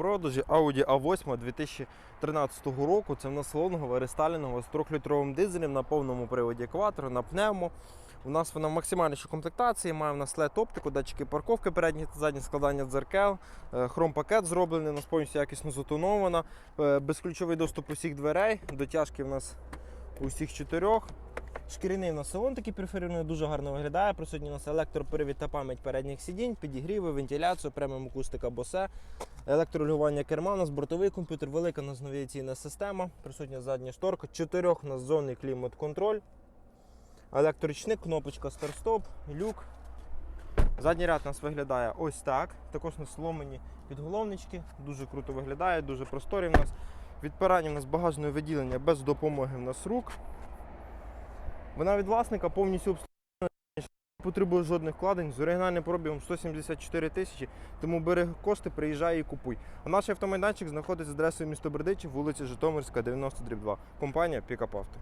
продажі Audi A8 2013 року. Це в нас лонгова рестайлінгова з 3-літровим дизелем на повному приводі екватора, на пневмо. У нас вона в максимальнішій комплектації, має в нас led оптику, датчики парковки, передні та задні складання дзеркал, е, хром-пакет зроблений, у нас повністю якісно затонована, е, безключовий доступ усіх дверей, дотяжки в нас усіх чотирьох. Шкіряний у нас салон такий перфорірований, дуже гарно виглядає. Присутній у нас електропривід та пам'ять передніх сидінь, підігріви, вентиляцію, преміум акустика Bose, електрорегулювання керма, у нас бортовий комп'ютер, велика у нас навігаційна система, присутня задня шторка, чотирьох у нас зонний клімат-контроль, електрорічник, кнопочка старт-стоп, люк. Задній ряд у нас виглядає ось так. Також у нас сломані підголовнички, дуже круто виглядає, дуже просторі в нас. Відпирання у нас багажне виділення без допомоги в нас рук. Вона від власника повністю обслуговує, не потребує жодних вкладень з оригінальним пробігом 174 тисячі, тому бери кошти, приїжджай і купуй. А наш автомайданчик знаходиться з адресою місто Бердичів, вулиця Житомирська, 90 2. Компанія Пікап Авто.